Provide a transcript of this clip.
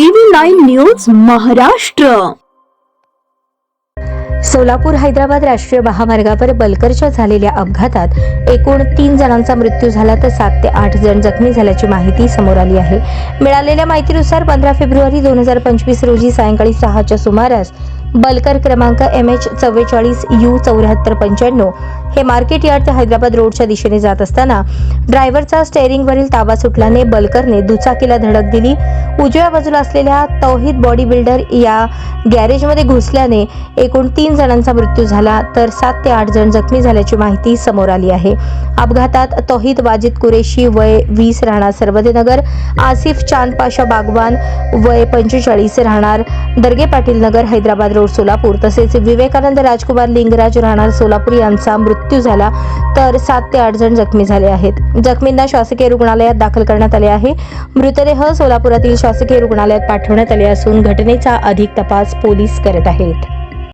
News Maharashtra. Solapur Hyderabad राष्ट्रीय महामार्गावर बलकरच्या झालेल्या अपघातात एकूण तीन जणांचा मृत्यू झाला तर सात ते आठ जण जखमी झाल्याची माहिती समोर आली आहे. मिळालेल्या माहितीनुसार पंधरा फेब्रुवारी दोन हजार पंचवीस रोजी सायंकाळी सहाच्या सुमारास बलकर क्रमांक एम एच चव्वेचाळीस यू चौऱ्याहत्तर पंच्याण्णव. हे मार्केट यार्ड ते हैदराबाद रोडच्या दिशेने जात असताना ड्रायव्हरचा स्टेअरिंगवरील ताबा सुटल्याने बलकरने दुचाकीला धडक दिली. उजव्या बाजूला असलेल्या तौहीद बॉडी बिल्डर या गॅरेजमध्ये घुसल्याने एकूण तीन जणांचा मृत्यू झाला तर सात ते आठ जण जखमी झाल्याची माहिती समोर आली आहे. अपघातात तौहीद वाजिद कुरेशी वय वीस राहणार सरबदेनगर आसिफ चांद पाशा बागवान वय पंचेचाळीस राहणार दर्गे पाटील नगर हैदराबाद रोड सोलापूर तसेच विवेकानंद राजकुमार लिंगराज राहणार सोलापूर यांचा मृत्यू झाला तर सात ते आठ जण जखमी झाले आहेत. जखमींना शासकीय रुग्णालयात दाखल करण्यात आले आहे. मृतदेह सोलापुरातील शासकीय रुग्णालयात पाठवण्यात आले असून घटनेचा अधिक तपास पोलीस करत आहेत.